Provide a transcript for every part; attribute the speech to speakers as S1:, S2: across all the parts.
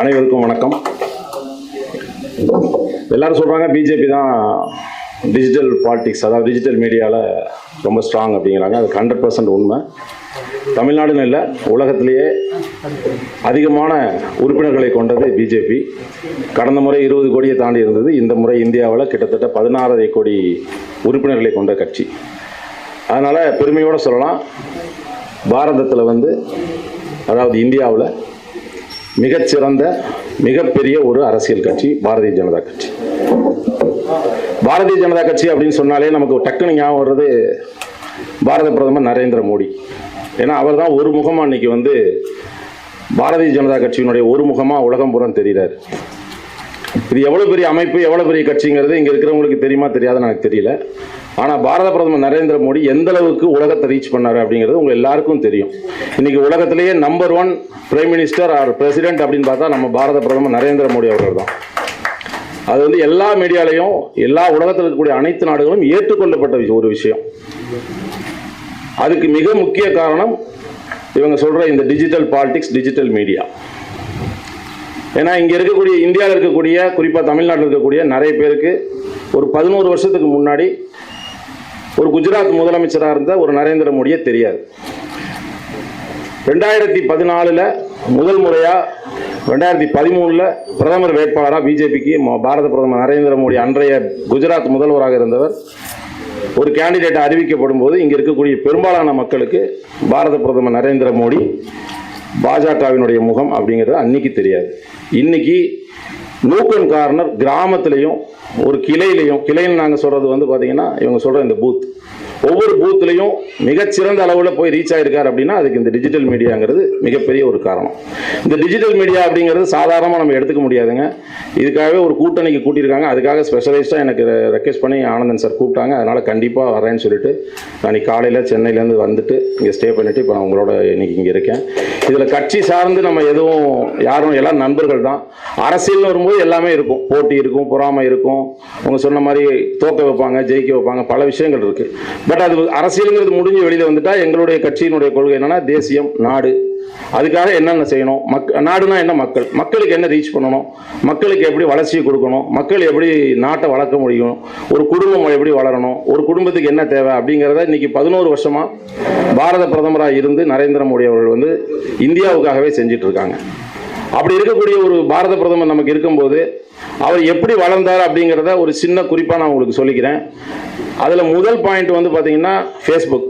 S1: அனைவருக்கும் வணக்கம். எல்லாரும் சொல்கிறாங்க பிஜேபி தான் டிஜிட்டல் பாலிடிக்ஸ் அதாவது டிஜிட்டல் மீடியாவில் ரொம்ப ஸ்ட்ராங் அப்படிங்கிறாங்க. அது ஹண்ட்ரட் பர்சன்ட் உண்மை. தமிழ்நாடுன்னு இல்லை உலகத்திலேயே அதிகமான உறுப்பினர்களை கொண்டது பிஜேபி கடந்த முறை இருபது கோடியை தாண்டி இருந்தது. இந்த முறை இந்தியாவில் கிட்டத்தட்ட பதினாறரை கோடி உறுப்பினர்களை கொண்ட கட்சி. அதனால் பெருமையோடு சொல்லலாம். பாரதத்தில் வந்து அதாவது இந்தியாவில் மிகச்சிறந்த மிகப்பெரிய ஒரு அரசியல் கட்சி பாரதிய ஜனதா கட்சி. பாரதிய ஜனதா கட்சி அப்படின்னு சொன்னாலே நமக்கு டக்குனு ஞாபகம் வர்றது பாரத பிரதமர் நரேந்திர மோடி. ஏன்னா அவர் தான் ஒரு முகமாக இன்னைக்கு வந்து பாரதிய ஜனதா கட்சியினுடைய ஒரு முகமாக உலகம் புறம் தெரிகிறார். இது எவ்வளோ பெரிய அமைப்பு எவ்வளோ பெரிய கட்சிங்கிறது இங்கே இருக்கிறவங்களுக்கு தெரியுமா தெரியாதுன்னு எனக்கு தெரியல. ஆனால் பாரத பிரதமர் நரேந்திர மோடி எந்த அளவுக்கு உலகத்தை ரீச் பண்ணாரு அப்படிங்கிறது உங்கள் எல்லாருக்கும் தெரியும். இன்னைக்கு உலகத்திலேயே number one prime minister or president அப்படின்னு பார்த்தா நம்ம பாரத பிரதமர் நரேந்திர மோடி அவர்கள் தான் அது வந்து எல்லா மீடியாலையும் எல்லா உலகத்தில் இருக்கக்கூடிய அனைத்து நாடுகளும் ஏற்றுக்கொள்ளப்பட்ட ஒரு விஷயம். அதுக்கு மிக முக்கிய காரணம் இவங்க சொல்ற இந்த டிஜிட்டல் பாலிடிக்ஸ் டிஜிட்டல் மீடியா ஏன்னா இங்கே இருக்கக்கூடிய இந்தியாவில் இருக்கக்கூடிய குறிப்பாக தமிழ்நாட்டில் இருக்கக்கூடிய நிறைய பேருக்கு ஒரு பதினோரு வருஷத்துக்கு முன்னாடி ஒரு குஜராத் முதலமைச்சராக இருந்த ஒரு நரேந்திர மோடியே தெரியாது. ரெண்டாயிரத்தி பதினாலில் முதல் முறையாக ரெண்டாயிரத்தி பதிமூணில் பிரதமர் வேட்பாளராக பிஜேபிக்கு பாரத பிரதமர் நரேந்திர மோடி அன்றைய குஜராத் முதல்வராக இருந்தவர். ஒரு கேண்டிடேட் அறிவிக்கப்படும் போது இங்கே இருக்கக்கூடிய பெரும்பாலான மக்களுக்கு பாரத பிரதமர் நரேந்திர மோடி பாஜகவினுடைய முகம் அப்படிங்கிறது அன்னைக்கு தெரியாது. இன்னைக்கு நூக்கன் கார்னர் கிராமத்திலையும் ஒரு கிளையிலையும் கிளைன்னு நாங்கள் சொல்கிறது வந்து பார்த்தீங்கன்னா இவங்க சொல்கிற இந்த பூத் ஒவ்வொரு பூத்லையும் மிகச்சிறந்த அளவில் போய் ரீச் ஆகிருக்காரு அப்படின்னா அதுக்கு இந்த டிஜிட்டல் மீடியாங்கிறது மிகப்பெரிய ஒரு காரணம். இந்த டிஜிட்டல் மீடியா அப்படிங்கிறது சாதாரணமாக நம்ம எடுத்துக்க முடியாதுங்க. இதுக்காகவே ஒரு கூட்டணிக்கு கூட்டியிருக்காங்க. அதுக்காக ஸ்பெஷலைஸ்டாக எனக்கு ரெக்வெஸ்ட் பண்ணி ஆனந்தன் சார் கூப்பிட்டாங்க. அதனால் கண்டிப்பாக வரேன்னு சொல்லிட்டு நான் காலையில் சென்னையிலேருந்து வந்துட்டு இங்கே ஸ்டே பண்ணிவிட்டு இப்போ நான் உங்களோட இன்னைக்கு இங்கே இருக்கேன். இதில் கட்சி சார்ந்து நம்ம எதுவும் யாரும் எல்லாம் நண்பர்கள் தான். அரசியல்னு வரும்போது எல்லாமே இருக்கும். போட்டி இருக்கும் பொறாமை இருக்கும். அவங்க சொன்ன மாதிரி தோக்க வைப்பாங்க ஜெயிக்க வைப்பாங்க. பல விஷயங்கள் இருக்குது பட் அது அரசியலுங்கிறது முடிஞ்சு வெளியில் வந்துட்டா எங்களுடைய கட்சியினுடைய கொள்கை என்னன்னா தேசியம் நாடு. அதுக்காக என்னென்ன செய்யணும்? மக் நாடுனா என்ன மக்கள்? மக்களுக்கு என்ன ரீச் பண்ணணும்? மக்களுக்கு எப்படி வளர்ச்சியை கொடுக்கணும்? மக்கள் எப்படி நாட்டை வளர்க்க முடியும்? ஒரு குடும்பம் எப்படி வளரணும்? ஒரு குடும்பத்துக்கு என்ன தேவை அப்படிங்கிறத இன்னைக்கு பதினோரு வருஷமா பாரத பிரதமராக இருந்து நரேந்திர மோடி அவர்கள் வந்து இந்தியாவுக்காகவே செஞ்சிட்டு இருக்காங்க அப்படி இருக்கக்கூடிய ஒரு பாரத பிரதமர் நமக்கு இருக்கும்போது அவர் எப்படி வளர்ந்தார் அப்படிங்கிறத ஒரு சின்ன குறிப்பாக நான் உங்களுக்கு சொல்லிக்கிறேன். அதில் முதல் பாயிண்ட் வந்து பார்த்தீங்கன்னா ஃபேஸ்புக்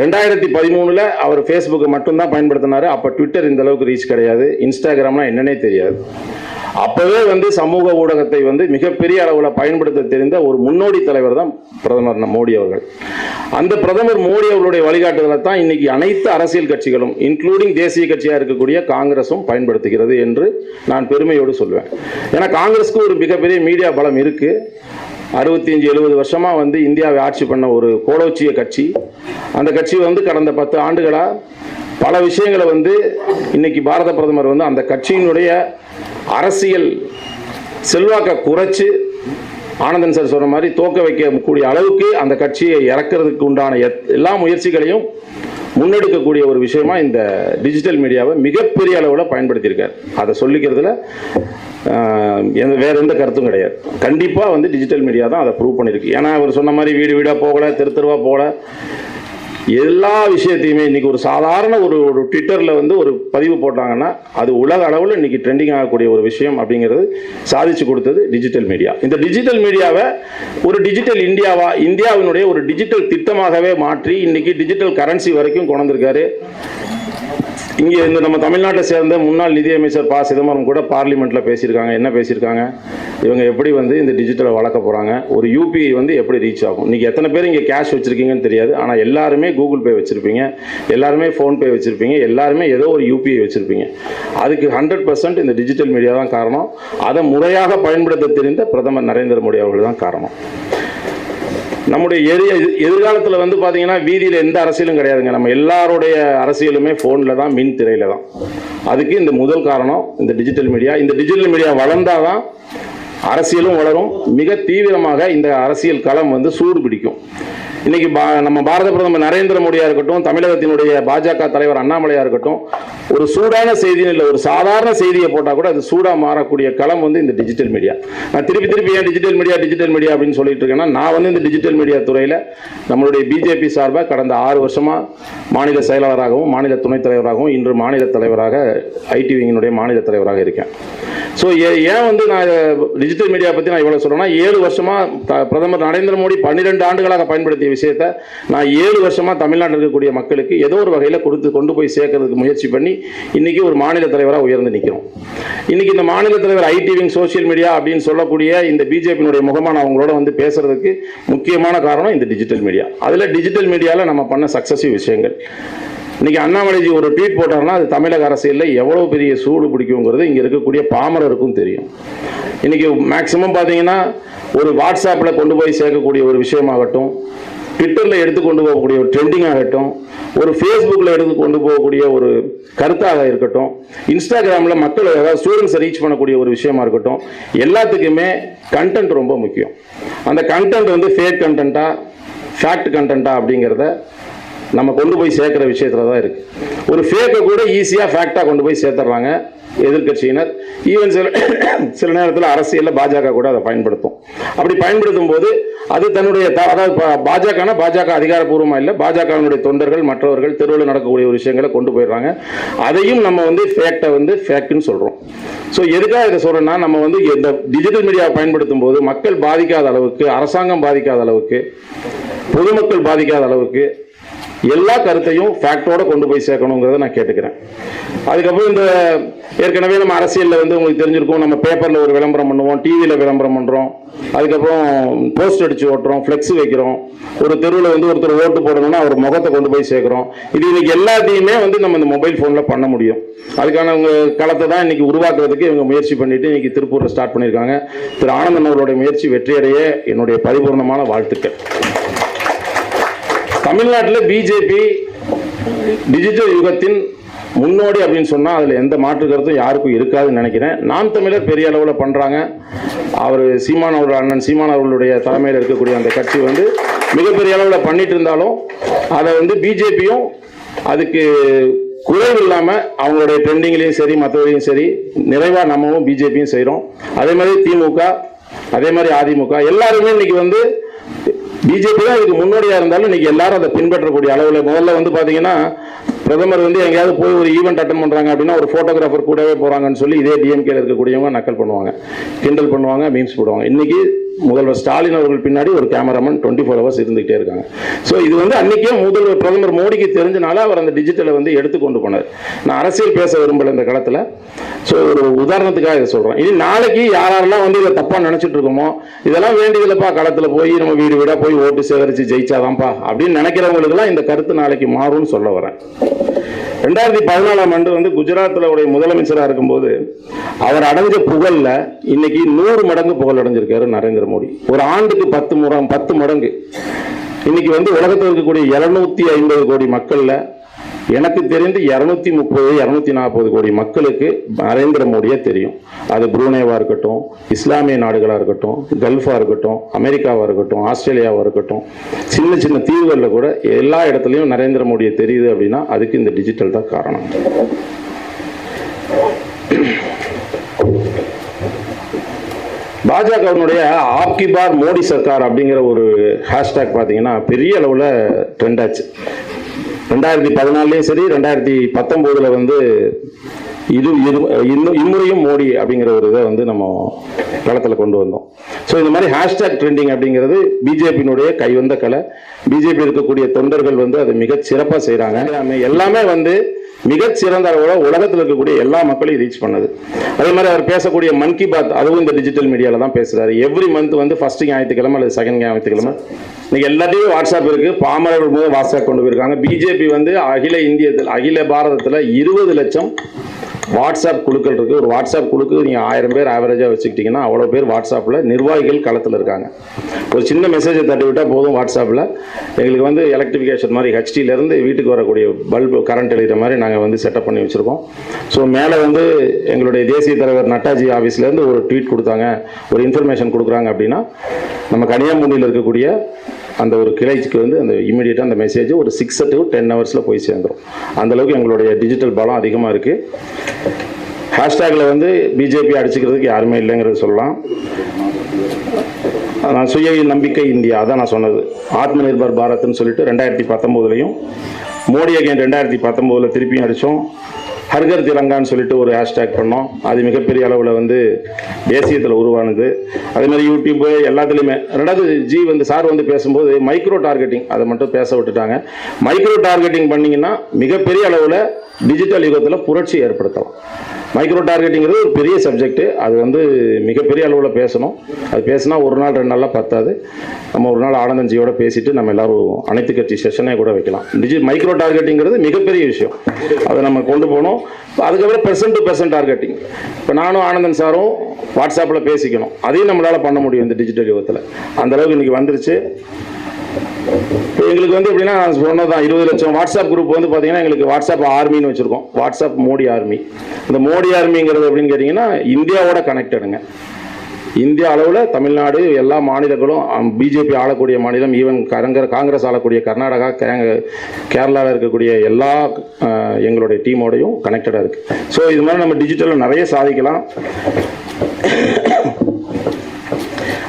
S1: ரெண்டாயிரத்தி பதிமூணில் அவர் ஃபேஸ்புக்கை மட்டும்தான் பயன்படுத்தினார். அப்போ ட்விட்டர் இந்த அளவுக்கு ரீச் கிடையாது. இன்ஸ்டாகிராம்லாம் என்னன்னே தெரியாது. அப்போவே வந்து சமூக ஊடகத்தை வந்து மிகப்பெரிய அளவில் பயன்படுத்த தெரிந்த ஒரு முன்னோடி தலைவர் தான் பிரதமர் மோடி அவர்கள். அந்த பிரதமர் மோடி அவர்களுடைய வழிகாட்டுதலை தான் இன்னைக்கு அனைத்து அரசியல் கட்சிகளும் இன்க்ளூடிங் தேசிய கட்சியாக இருக்கக்கூடிய காங்கிரஸும் பயன்படுத்துகிறது என்று நான் பெருமையோடு சொல்வேன். ஏன்னா காங்கிரஸ்க்கு ஒரு மிகப்பெரிய மீடியா பலம் இருக்குது அறுபத்தி அஞ்சு எழுபது வருஷமா வந்து இந்தியாவை ஆட்சி பண்ண ஒரு கோலோச்சிய கட்சி. அந்த கட்சி வந்து கடந்த பத்து ஆண்டுகளா பல விஷயங்களை வந்து இன்னைக்கு பாரத பிரதமர் வந்து அந்த கட்சியினுடைய அரசியல் செல்வாக்கை குறைச்சு ஆனந்தன் சார் சொன்ன மாதிரி தோக்க வைக்கக்கூடிய அளவுக்கு அந்த கட்சியை இறக்குறதுக்கு உண்டான எத்- எல்லா முயற்சிகளையும் முன்னெடுக்கக்கூடிய ஒரு விஷயமா இந்த டிஜிட்டல் மீடியாவை மிகப்பெரிய அளவில் பயன்படுத்தியிருக்கார். அதை சொல்லிக்கிறதுல எந்த வேற எந்த கருத்தும் கிடையாது. கண்டிப்பாக வந்து டிஜிட்டல் மீடியா தான் அதை ப்ரூவ் பண்ணியிருக்கு. ஏன்னா அவர் சொன்ன மாதிரி வீடு வீடாக போகல தெரு தெருவாக போகல. எல்லா விஷயத்தையுமே இன்றைக்கி ஒரு சாதாரண ஒரு ஒரு ட்விட்டரில் வந்து ஒரு பதிவு போட்டாங்கன்னா அது உலக அளவில் இன்றைக்கி ட்ரெண்டிங் ஆகக்கூடிய ஒரு விஷயம் அப்படிங்கிறது சாதிச்சு கொடுத்தது டிஜிட்டல் மீடியா இந்த டிஜிட்டல் மீடியாவை ஒரு டிஜிட்டல் இந்தியாவா இந்தியாவினுடைய ஒரு டிஜிட்டல் திட்டமாகவே மாற்றி இன்றைக்கி டிஜிட்டல் கரன்சி வரைக்கும் கொண்டிருக்காரு இங்கே இந்த நம்ம தமிழ்நாட்டை சேர்ந்த முன்னாள் நிதியமைச்சர் ப. சிதம்பரம் கூட பார்லிமெண்ட்டில் பேசியிருக்காங்க. என்ன பேசியிருக்காங்க? இவங்க எப்படி வந்து இந்த டிஜிட்டலை வளர்க்க போகிறாங்க ஒரு யூபிஐ வந்து எப்படி ரீச் ஆகும்? இன்றைக்கி எத்தனை பேர் இங்கே கேஷ் வச்சுருக்கீங்கன்னு தெரியாது. ஆனால் எல்லாருமே கூகுள் பே வச்சுருப்பீங்க. எல்லாருமே ஃபோன்பே வச்சுருப்பீங்க. எல்லாருமே ஏதோ ஒரு யூபிஐ வச்சுருப்பீங்க. அதுக்கு ஹண்ட்ரட் பர்சன்ட் இந்த டிஜிட்டல் மீடியா தான் காரணம். அதை முறையாக பயன்படுத்த தெரிந்த பிரதமர் நரேந்திர மோடி அவர்கள் தான் காரணம். நம்முடைய எதிர் எதிர்காலத்தில் வந்து பார்த்தீங்கன்னா வீதியில் எந்த அரசியலும் கிடையாதுங்க. நம்ம எல்லாருடைய அரசியலுமே ஃபோனில் தான் மின் திரையில் தான். அதுக்கு இந்த முதல் காரணம் இந்த டிஜிட்டல் மீடியா இந்த டிஜிட்டல் மீடியா வளர்ந்தால் தான் அரசியலும் வளரும். மிக தீவிரமாக இந்த அரசியல் களம் வந்து சூடு பிடிக்கும். இன்னைக்கு பா- நம்ம பாரத பிரதமர் நரேந்திர மோடியாக இருக்கட்டும் தமிழகத்தினுடைய பாஜக தலைவர் அண்ணாமலையாக இருக்கட்டும் ஒரு சூடான செய்தியும் இல்லை ஒரு சாதாரண செய்தியை போட்டால் கூட அது சூடாக மாறக்கூடிய களம் வந்து இந்த டிஜிட்டல் மீடியா நான் திருப்பி திருப்பி ஏன் டிஜிட்டல் மீடியா டிஜிட்டல் மீடியா அப்படின்னு சொல்லிட்டு இருக்கேன்னா நான் வந்து இந்த டிஜிட்டல் மீடியா துறையில் நம்மளுடைய பிஜேபி சார்பாக கடந்த ஆறு வருஷமாக மாநில செயலாளராகவும் மாநில துணைத் தலைவராகவும் இன்று மாநில தலைவராக ஐடி விங்கினுடைய மாநில தலைவராக இருக்கேன். ஸோ ஏன் வந்து நான் டிஜிட்டல் மீடியா பற்றி நான் இவ்வளோ சொல்கிறேன்னா ஏழு வருஷமாக பிரதமர் நரேந்திர மோடி பன்னிரெண்டு ஆண்டுகளாக பயன்படுத்திய விஷயத்தை நான் ஏழு வருஷமாக தமிழ்நாட்டில் இருக்கக்கூடிய மக்களுக்கு ஏதோ ஒரு வகையில் கொடுத்து கொண்டு போய் சேர்க்கறதுக்கு முயற்சி பண்ணி இன்னைக்கு ஒரு மாநில தலைவராக உயர்ந்து நிற்கிறோம் இன்னைக்கு இந்த மாநில தலைவர் ஐடி விங் சோஷியல் மீடியா அப்படின்னு சொல்லக்கூடிய இந்த பிஜேபியினுடைய முகமான அவங்களோட வந்து பேசுறதுக்கு முக்கியமான காரணம் இந்த டிஜிட்டல் மீடியா. அதில் டிஜிட்டல் மீடியாவில் நம்ம பண்ண சக்சஸிவ் விஷயங்கள். இன்னைக்கு அண்ணாமலைஜி ஒரு ட்வீட் போட்டாருன்னா அது தமிழக அரசியலில் எவ்வளோ பெரிய சூடு பிடிக்குங்கிறது இங்கே இருக்கக்கூடிய பாமரருக்கும் தெரியும். இன்னைக்கு மேக்சிமம் பார்த்தீங்கன்னா ஒரு வாட்ஸ்அப்பில் கொண்டு போய் சேர்க்கக்கூடிய ஒரு விஷயமாகட்டும் ட்விட்டரில் எடுத்து கொண்டு போகக்கூடிய ஒரு ட்ரெண்டிங் ஆகட்டும் ஒரு ஃபேஸ்புக்கில் எடுத்து கொண்டு போகக்கூடிய ஒரு கருத்தாக இருக்கட்டும் இன்ஸ்டாகிராமில் மக்கள் அதாவது ஸ்டூடெண்ட்ஸை ரீச் பண்ணக்கூடிய ஒரு விஷயமா இருக்கட்டும் எல்லாத்துக்குமே கண்டென்ட் ரொம்ப முக்கியம். அந்த கண்டென்ட் வந்து ஃபேக் கண்டென்ட்டா ஃபேக்ட் கண்டென்ட்டா அப்படிங்கிறத நம்ம கொண்டு போய் சேர்க்குற விஷயத்தில் தான் இருக்குது ஒரு ஃபேக்கை கூட ஈஸியாக ஃபேக்டாக கொண்டு போய் சேர்த்துறாங்க எதிர்க்கட்சியினர். ஈவன் சில சில நேரத்தில் அரசியலில் பாஜக கூட அதை பயன்படுத்தும். அப்படி பயன்படுத்தும் போது அது தன்னுடைய த- அதாவது பாஜகனா பாஜக அதிகாரப்பூர்வமாக இல்லை பாஜகவினுடைய தொண்டர்கள் மற்றவர்கள் தெருவில் நடக்கக்கூடிய ஒரு விஷயங்களை கொண்டு போயிடுறாங்க. அதையும் நம்ம வந்து ஃபேக்டை வந்து ஃபேக்ட்னு சொல்கிறோம் ஸோ எதுக்காக இதை சொல்கிறேன்னா நம்ம வந்து இந்த டிஜிட்டல் மீடியாவை பயன்படுத்தும் போது மக்கள் பாதிக்காத அளவுக்கு அரசாங்கம் பாதிக்காத அளவுக்கு பொதுமக்கள் பாதிக்காத அளவுக்கு எல்லா கருத்தையும் ஃபேக்டோட கொண்டு போய் சேர்க்கணுங்கிறத நான் கேட்டுக்கிறேன். அதுக்கப்புறம் இந்த ஏற்கனவே நம்ம அரசியலில் வந்து உங்களுக்கு தெரிஞ்சிருக்கும் நம்ம பேப்பரில் ஒரு விளம்பரம் பண்ணுவோம் டிவியில் விளம்பரம் பண்ணுறோம் அதுக்கப்புறம் போஸ்ட் அடிச்சு ஓட்டுறோம் ஃப்ளெக்ஸ் வைக்கிறோம் ஒரு தெருவில் வந்து ஒருத்தர் ஓட்டு போடணும்னா அவர் முகத்தை கொண்டு போய் சேர்க்குறோம். இது இன்னைக்கு எல்லாத்தையுமே வந்து நம்ம இந்த மொபைல் ஃபோனில் பண்ண முடியும். அதுக்கான உங்கள் களத்தை தான் இன்னைக்கு உருவாக்குறதுக்கு இவங்க முயற்சி பண்ணிட்டு இன்னைக்கு திருப்பூரில் ஸ்டார்ட் பண்ணியிருக்காங்க. திரு ஆனந்தன் அவர்களுடைய முயற்சி வெற்றியடைய என்னுடைய பரிபூர்ணமான வாழ்த்துக்கள். தமிழ்நாட்டில் பிஜேபி டிஜிட்டல் யுகத்தின் முன்னோடி அப்படின்னு சொன்னால் அதில் எந்த மாற்று கருத்தும் யாருக்கும் இருக்காதுன்னு நினைக்கிறேன். நாம் தமிழர் பெரிய அளவில் பண்ணுறாங்க அவர் சீமான் அவர்கள் அண்ணன் சீமான் அவர்களுடைய தலைமையில் இருக்கக்கூடிய அந்த கட்சி வந்து மிகப்பெரிய அளவில் பண்ணிட்டு இருந்தாலும் அதை வந்து பிஜேபியும் அதுக்கு குறைவு இல்லாமல் அவங்களுடைய ட்ரெண்டிங்லேயும் சரி மற்றவரையும் சரி நிறைவாக நம்மளும் பிஜேபியும் செய்கிறோம் அதே மாதிரி திமுக அதே மாதிரி அதிமுக எல்லாருமே இன்னைக்கு வந்து பிஜேபி தான் இதுக்கு முன்னோடியா இருந்தாலும் இன்னைக்கு எல்லாரும் அதை பின்பற்றக்கூடிய அளவில் முதல்ல வந்து பாத்தீங்கன்னா பிரதமர் வந்து எங்கேயாவது போய் ஒரு ஈவெண்ட் அட்டன் பண்றாங்க அப்படின்னா ஒரு போட்டோகிராஃபர் கூடவே போறாங்கன்னு சொல்லி இதே டிஎம்கேல இருக்கக்கூடியவங்க நக்கல் பண்ணுவாங்க. கிண்டல் பண்ணுவாங்க மீம்ஸ் போடுவாங்க. இன்னைக்கு முதல்வர் ஸ்டாலின் அவர்கள் பின்னாடி ஒரு கேமராமேன் டுவெண்ட்டி ஃபோர் ஹவர்ஸ் இருந்துகிட்டே இருக்காங்க. ஸோ இது வந்து அன்னைக்கே முதல்வர் பிரதமர் மோடிக்கு தெரிஞ்சனால அவர் அந்த டிஜிட்டலை வந்து எடுத்து கொண்டு போனார். நான் அரசியல் பேச விரும்பல இந்த களத்தில் ஸோ ஒரு உதாரணத்துக்காக இதை சொல்கிறேன் இனி நாளைக்கு யாரெல்லாம் வந்து இதை தப்பாக நினச்சிட்டு இருக்கோமோ இதெல்லாம் வேண்டியதில்லப்பா களத்தில் போய் நம்ம வீடு வீடாக போய் ஓட்டு சேகரித்து ஜெயிச்சாதான்ப்பா அப்படின்னு நினைக்கிறவங்களுக்குலாம் இந்த கருத்து நாளைக்கு மாறும்னு சொல்ல வரேன். ரெண்டாயிரத்தி பதினாலாம் ஆண்டு வந்து குஜராத்தில் உடைய முதலமைச்சராக இருக்கும்போது அவர் அடைஞ்ச புகழ்ல இன்னைக்கு நூறு மடங்கு புகழ் அடைஞ்சிருக்காரு நரேந்திர மோடி. ஒரு ஆண்டுக்கு பத்து முறம் பத்து மடங்கு. இன்னைக்கு வந்து உலகத்தில் இருக்கக்கூடிய இருநூத்தி ஐம்பது கோடி மக்கள்ல எனக்கு தெரிந்து இருநூத்தி முப்பது இரநூத்தி நாற்பது கோடி மக்களுக்கு நரேந்திர மோடியே தெரியும். அது புரூனேவா இருக்கட்டும் இஸ்லாமிய நாடுகளாக இருக்கட்டும் கல்ஃபா இருக்கட்டும் அமெரிக்காவா இருக்கட்டும் ஆஸ்திரேலியாவா இருக்கட்டும். சின்ன சின்ன தீவுகளில் கூட எல்லா இடத்துலையும் நரேந்திர மோடியை தெரியுது அப்படின்னா அதுக்கு இந்த டிஜிட்டல் தான் காரணம். பாஜகவினுடைய ஆப்கி பார் மோடி சர்க்கார் அப்படிங்கிற ஒரு ஹேஷ்டேக் பார்த்தீங்கன்னா பெரிய அளவில் ட்ரெண்ட் ஆச்சு. ரெண்டாயிரத்தி பதினாலுலேயும் சரி ரெண்டாயிரத்தி பத்தொம்போதில் வந்து இது இது இன்னும் இம்முறையும் மோடி அப்படிங்கிற ஒரு இதை வந்து நம்ம களத்தில் கொண்டு வந்தோம். ஸோ இந்த மாதிரி ஹேஷ்டேக் ட்ரெண்டிங் அப்படிங்கிறது பிஜேபியினுடைய கைவந்த கலை. பிஜேபி இருக்கக்கூடிய தொண்டர்கள் வந்து அதை மிக சிறப்பாக செய்கிறாங்க எல்லாமே வந்து மிகச்சிறந்த அளவில் உலகத்தில் இருக்கக்கூடிய எல்லா மக்களையும் ரீச் பண்ணுது. அதே மாதிரி அவர் பேசக்கூடிய மன் கி பாத் அதுவும் இந்த டிஜிட்டல் மீடியாவில் தான் பேசுகிறாரு எவ்ரி மந்த் வந்து ஃபர்ஸ்ட் ஞாயிற்றுக்கிழமை அல்லது செகண்ட் ஞாயிற்றுக்கிழமை. இன்னைக்கு எல்லாத்தையும் வாட்ஸ்அப் இருக்கு. பாமரர்கள் மூலம் வாட்ஸ்அப் கொண்டு போயிருக்காங்க. பிஜேபி வந்து அகில இந்தியத்தில் அகில பாரதத்தில் இருபது லட்சம் வாட்ஸ்அப் குழுக்கள் இருக்குது ஒரு வாட்ஸ்அப் குழுக்கு நீங்கள் ஆயிரம் பேர் ஆவரேஜாக வச்சுக்கிட்டீங்கன்னா அவ்வளோ பேர் வாட்ஸ்அப்பில் நிர்வாகிகள் களத்தில் இருக்காங்க. ஒரு சின்ன மெசேஜை தட்டி விட்டால் போதும் வாட்ஸ்அப்பில் எங்களுக்கு வந்து எலக்ட்ரிஃபிகேஷன் மாதிரி ஹெச்டியிலேருந்து வீட்டுக்கு வரக்கூடிய பல்பு கரண்ட் எழுதுகிற மாதிரி நாங்கள் வந்து செட்டப் பண்ணி வச்சுருக்கோம். ஸோ மேலே வந்து எங்களுடைய தேசிய தலைவர் நட்டாஜி ஆஃபீஸ்லேருந்து ஒரு ட்வீட் கொடுத்தாங்க. ஒரு இன்ஃபர்மேஷன் கொடுக்குறாங்க அப்படின்னா நம்ம கனியாமூண்டியில் இருக்கக்கூடிய அந்த ஒரு கிளைக்கு வந்து அந்த இமீடியட்டாக அந்த மெசேஜ் ஒரு சிக்ஸ் டு டென் ஹவர்ஸில் போய் சேர்ந்துடும் அந்தளவுக்கு எங்களுடைய டிஜிட்டல் பலம் அதிகமாக இருக்குது ஹேஷ்டேக்கில் வந்து பிஜேபி அடிச்சுக்கிறதுக்கு யாருமே இல்லைங்கிறது சொல்லலாம். நான் சுய நம்பிக்கை இந்தியா அதான் நான் சொன்னது. ஆத்ம நிர்பர் பாரத்னு சொல்லிட்டு ரெண்டாயிரத்தி பத்தொம்போதுலையும் மோடி அகைன் ரெண்டாயிரத்தி பத்தொம்போதில் திருப்பியும் அடித்தோம் ஹர்கர் திலங்கான்னு சொல்லிட்டு ஒரு ஹேஷ்டேக் பண்ணோம். அது மிகப்பெரிய அளவில் வந்து தேசியத்தில் உருவானது. அதே மாதிரி யூடியூப்பு எல்லாத்துலேயுமே ரெண்டாவது ஜி வந்து சார் வந்து பேசும்போது மைக்ரோ டார்கெட்டிங் அதை மட்டும் பேச விட்டுட்டாங்க. மைக்ரோ டார்கெட்டிங் பண்ணிங்கன்னா மிகப்பெரிய அளவில் டிஜிட்டல் யுகத்தில் புரட்சி ஏற்படுத்தலாம். மைக்ரோ டார்கெட்டிங்கிறது ஒரு பெரிய சப்ஜெக்ட்டு அது வந்து மிகப்பெரிய அளவில் பேசணும். அது பேசினா ஒரு நாள் ரெண்டு நாளில் பத்தாது. நம்ம ஒரு நாள் ஆனந்தஞ்சியோட பேசிட்டு நம்ம எல்லாரும் அனைத்து கட்சி செஷனே கூட வைக்கலாம். டிஜி மைக்ரோ டார்கெட்டிங்கிறது மிகப்பெரிய விஷயம். அதை நம்ம கொண்டு போகணும். அதுக்கப்புறம் பெர்சன்ட் டு பெர்சன்ட் டார்கெட்டிங் இப்போ நானும் ஆனந்தன் சாரும் வாட்ஸ்அப்பில் பேசிக்கணும். அதையும் நம்மளால் பண்ண முடியும் இந்த டிஜிட்டல் யுகத்தில். அந்த அளவுக்கு வந்துருச்சு. எங்களுக்கு வந்து எப்படின்னா நான் சொன்னதான் இருபது லட்சம் வாட்ஸ்அப் குரூப் வந்து பார்த்தீங்கன்னா எங்களுக்கு வாட்ஸ்அப் ஆர்மின்னு வச்சுருக்கோம். WhatsApp Modi army. இந்த மோடி ஆர்மிங்கிறது எப்படின்னு கேட்டிங்கன்னா இந்தியாவோட கனெக்டடுங்க இந்தியா அளவில் தமிழ்நாடு எல்லா மாநிலங்களும் பிஜேபி ஆளக்கூடிய மாநிலம் ஈவன் கரங்கர் காங்கிரஸ் ஆளக்கூடிய கர்நாடகா கேரளாவில் இருக்கக்கூடிய எல்லா எங்களுடைய டீமோடையும் கனெக்டடாக இருக்குது ஸோ இது மாதிரி நம்ம டிஜிட்டலில் நிறைய சாதிக்கலாம்.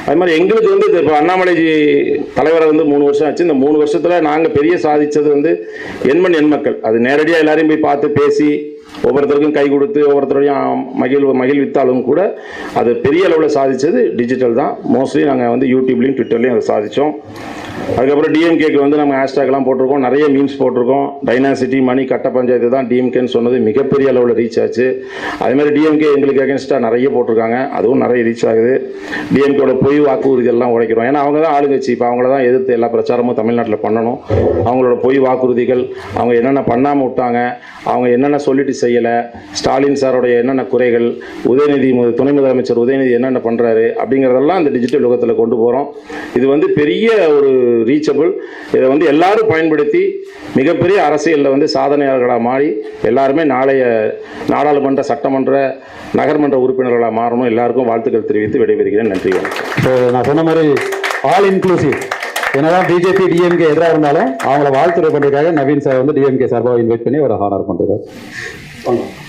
S1: அது மாதிரி எங்களுக்கு வந்து இப்போ அண்ணாமலைஜி தலைவரை வந்து மூணு வருஷம் ஆச்சு. இந்த மூணு வருஷத்தில் நாங்கள் பெரிய சாதித்தது வந்து எண்மண் எண்மக்கள். அது நேரடியாக எல்லாரையும் போய் பார்த்து பேசி ஒவ்வொருத்தருக்கும் கை கொடுத்து ஒவ்வொருத்தரையும் மகிழ் மகிழ்வித்தாலும் கூட அது பெரிய அளவில் சாதித்தது டிஜிட்டல் தான். மோஸ்ட்லி நாங்கள் வந்து யூடியூப்லேயும் ட்விட்டர்லேயும் அதை சாதித்தோம் அதுக்கப்புறம் டிஎம்கேக்கு வந்து நம்ம ஹேஷ்டாக்லாம் போட்டிருக்கோம். நிறைய மீம்ஸ் போட்டிருக்கோம். டைனாசிட்டி மணி கட்ட பஞ்சாயத்து தான் டிஎம்கேன்னு சொன்னது மிகப்பெரிய அளவில் ரீச் ஆச்சு. அதேமாதிரி டிஎம்கே எங்களுக்கு அகேன்ஸ்டாக நிறைய போட்டிருக்காங்க. அதுவும் நிறைய ரீச் ஆகுது. டிஎம்கேட பொய் வாக்குறுதி எல்லாம் உடைக்கிறோம். ஏன்னா அவங்க தான் ஆளுங்கட்சி. இப்போ அவங்கள தான் எதிர்த்து எல்லா பிரச்சாரமும் தமிழ்நாட்டில் பண்ணணும். அவங்களோட பொய் வாக்குறுதிகள் அவங்க என்னென்ன பண்ணாமல் விட்டாங்க அவங்க என்னென்ன சொல்லிட்டு செய்யலை. ஸ்டாலின் சாரோடைய என்னென்ன குறைகள் உதயநிதி துணை முதலமைச்சர் உதயநிதி என்னென்ன பண்ணுறாரு அப்படிங்கிறதெல்லாம் அந்த டிஜிட்டல் யுகத்தில் கொண்டு போகிறோம் இது வந்து பெரிய ஒரு ரீச்சபிள் இதை வந்து எல்லாரும் பயன்படுத்தி மிகப்பெரிய அரசியலில் வந்து சாதனையாளர்களாக மாறி எல்லாருமே நாளைய நாடாளுமன்ற சட்டமன்ற நகர்மன்ற உறுப்பினர்களாக மாறணும். எல்லாருக்கும் வாழ்த்துக்கள் தெரிவித்து விடைபெறுகிறேன். நன்றி வணக்கம்.
S2: நான் சொன்ன மாதிரி ஆல் இன்க்ளூசிவ் என்னதான் பிஜேபி டிஎம்கே எதிராக இருந்தாலும் அவங்கள வாழ்த்துறை பண்ணுறதுக்காக நவீன் சார் வந்து டிஎம்கே சார்பாக இன்வைட் பண்ணி ஒரு ஹானர் பண்ணுறாரு Hasta.